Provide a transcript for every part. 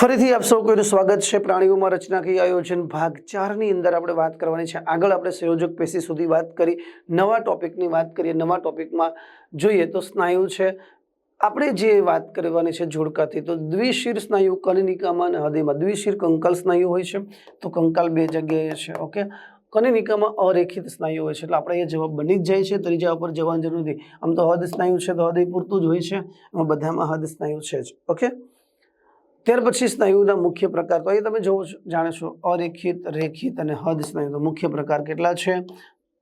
ફરીથી આપ સૌ કોઈનું સ્વાગત છે. પ્રાણીઓમાં રચનાકીય આયોજન ભાગ ચારની અંદર આપણે વાત કરવાની છે. આગળ આપણે સંયોજક પેશી સુધી વાત કરી, નવા ટોપિકની વાત કરીએ, નવા ટોપિકમાં જોઈએ તો સ્નાયુ છે. આપણે જે વાત કરવાની છે જોડકાથી, તો દ્વિશિર સ્નાયુ કનિનિકામાં અને હૃદયમાં. દ્વિશિર કંકાલ સ્નાયુ હોય છે, તો કંકાલ બે જગ્યાએ છે, ઓકે? કનિનિકામાં અરેખિત સ્નાયુ હોય છે, એટલે આપણે એ જવાબ બની જ જાય છે. ત્રીજા ઉપર જવાની જરૂર નથી. આમ તો હદ સ્નાયુ છે, તો હૃદય પૂરતું જ હોય છે. બધામાં હદ સ્નાયુ છે જ, ઓકે? ત્યાર પછી સ્નાયુના મુખ્ય પ્રકાર, તો અહીં તમે જોવો જાણો છો, અરેખિત, રેખિત અને હદ સ્નાયુ. મુખ્ય પ્રકાર કેટલા છે?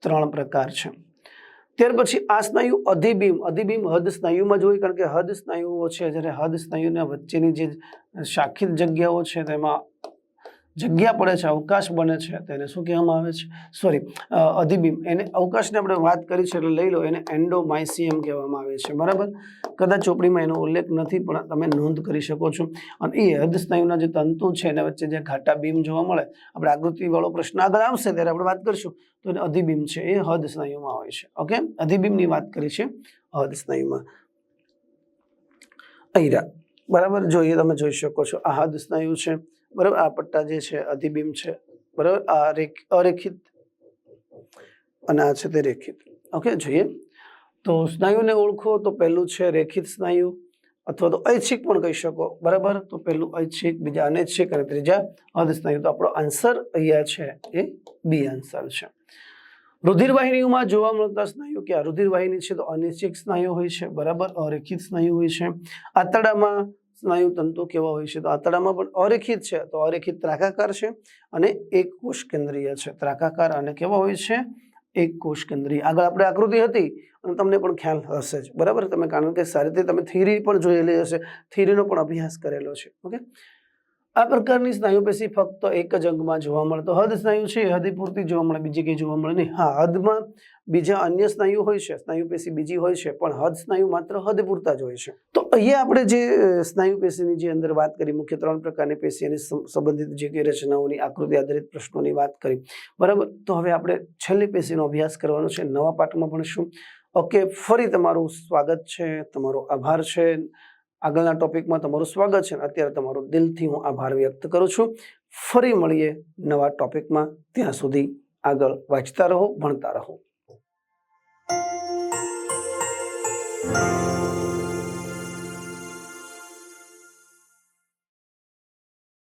ત્રણ પ્રકાર છે. ત્યાર પછી આ સ્નાયુ અધિબીમ અધિબીમ હદ સ્નાયુમાં જોઈએ કારણ કે હદ સ્નાયુઓ છે, જ્યારે હદ સ્નાયુના વચ્ચેની જે શાખિત જગ્યાઓ છે, તેમાં જગ્યા પડે છે, અવકાશ બને છે, તેને શું કહેવામાં આવે છે? સોરી અધિબિંબ. એને અવકાશને આપણે વાત કરી છે એટલે લઈ લો, એને એન્ડોમાઇસિયમ કહેવામાં આવે છે. બરાબર? કદાચ ચોપડીમાં એનો ઉલ્લેખ નથી, પણ તમે નોંધ કરી શકો છો. અને એ હૃદ સ્નાયુના જે તંતુ છે, એના વચ્ચે જે ઘાટા બીમ જોવા મળે, આપણે આકૃતિવાળો પ્રશ્ન આગળ આવશે, ત્યારે આપણે વાત કરીશું. તો એને અધિબિંબ છે, એ હદ સ્નાયુમાં હોય છે. ઓકે? અધિબિંબની વાત કરી છે, હદ સ્નાયુમાં. અહીંયા બરાબર? જોઈએ તમે જોઈ શકો છો, આ હદ સ્નાયુ છે. બરાબર? આ પટ્ટા જે છે, અધિબિંબ છે, બરાબર? આ રેખ, અરેખિત અને આ છે તે રેખિત. ઓકે, જોઈએ. તો સ્નાયુને ઓળખો તો પહેલું છે રેખિત સ્નાયુ, અથવા તો ઐચ્છિક પણ કહી શકો, બરાબર? તો પહેલું ઐચ્છિક, બીજા અનૈચ્છિક અને ત્રીજા અર્ધ સ્નાયુ તો આપણો આન્સર અહીંયા છે એ બી આન્સર છે. રુધિરવાહિનીઓમાં જોવા મળતા સ્નાયુ કે આ રુધિરવાહિની છે તો અનિશ્ચિત સ્નાયુ હોય છે, બરાબર? અરેખિત સ્નાયુ હોય છે. આંતરડામાં સ્નાયુ તંતુ કેવા હોય છે? તો આંતરડામાં પણ અરેખિત છે, તો અરેખિત ત્રાકાકાર છે અને એક કોષ કેન્દ્રીય છે. ત્રાકાકાર અને કેવા હોય છે? એક કોષ કેન્દ્રીય આગળ આપણે આકૃતિ હતી અને તમને પણ ખ્યાલ હશે જ. બરાબર? તમે કારણ કે સારી રીતે તમે થિયરી પણ જોયેલી હશે. થિયરીનો પણ અભ્યાસ કરેલો છે. ઓકે? આ પ્રકારની સ્નાયુ પેશી ફક્ત એક જ અંગમાં જોવા મળે. તો હદ સ્નાયુ છે હદી પૂરતી જોવા મળે, બીજી કંઈ જોવા મળે નહીં. હા, હદમાં બીજા અન્ય સ્નાયુ હોય છે. સ્નાયુ પેશી બીજી હોય છે, પણ હદ સ્નાયુ માત્ર હદ પૂરતા જ હોય છે. અહીંયા આપણે જે સ્નાયુ પેશીની જે અંદર વાત કરી, મુખ્ય ત્રણ પ્રકારની પેશી અને સંબંધિત જે કે રચનાઓની, આકૃતિ આધારિત પ્રશ્નોની વાત કરી. બરાબર? તો હવે આપણે છેલ્લી પેશીનો અભ્યાસ કરવાનો છે. નવા પાઠમાં ભણીશું ઓકે, ફરી તમારું સ્વાગત છે, તમારો આભાર છે. આગળના ટોપિકમાં તમારું સ્વાગત છે. અત્યારે તમારો દિલથી હું આભાર વ્યક્ત કરું છું. ફરી મળીએ નવા ટોપિકમાં. ત્યાં સુધી આગળ વાંચતા રહો, ભણતા રહો.